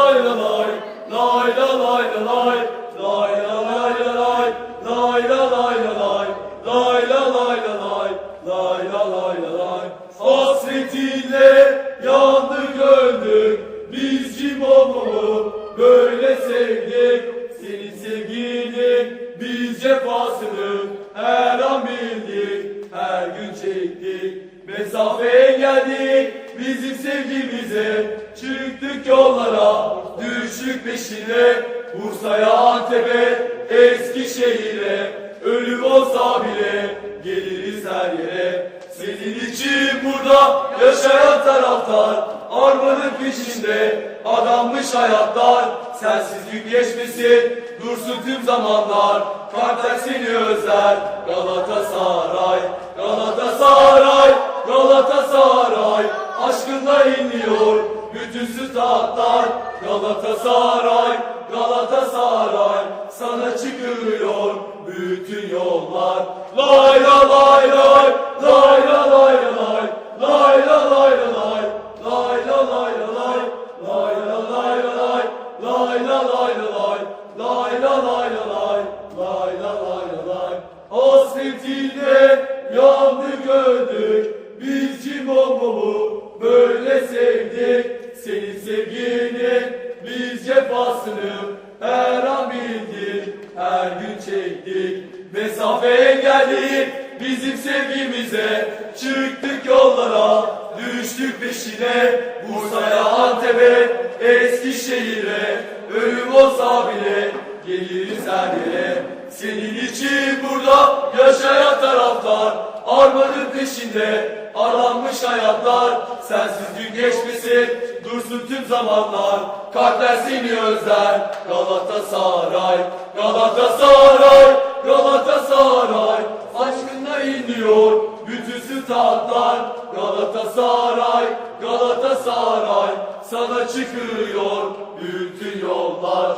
lay la lay, lay la lay la lay, lay la lay la lay, lay la lay la lay, lay la lay la lay, lay la lay la lay. Hasretinle yandık öldük, biz Cimbom'u böyle sevdik. Senin sevginin biz cefasını her an bildik, her gün çektik. Mesafeye geldik bizim sevgimize, çıktık yollara, düştük peşine. Bursa'ya, Antep'e, Eskişehir'e, ölüm olsa bile geliriz her yere. Senin için burada yaşayan taraftar, armanın peşinde adanmış hayatlar. Sensiz gün geçmesin, dursun tüm zamanlar. Kartel seni özler, Galatasaray, bütün statlar. Galatasaray, Galatasaray. Sana çıkıyor bütün yollar. Lay la lay lay, lay la lay la lay, lay la lay la lay, lay la lay la lay, lay la lay la lay, lay la lay la lay, lay la lay la lay, lay la lay la lay. Hasretiyle yandık cefasını her an bildik, her gün çektik. Mesafeye geldik bizim sevgimize, çıktık yollara, düştük peşine. Bursa'ya, Antep'e, Eskişehir'e, ölüm olsa bile geliriz her yere. Senin için burada yaşayan taraftar, armanın peşinde hayatlar. Sensiz gün geçmesin, dursun tüm zamanlar. Kalpler seni özler, Galatasaray, Galatasaray, Galatasaray. Aşkınla inliyor bütün statlar. Galatasaray, Galatasaray. Sana çıkıyor bütün yollar.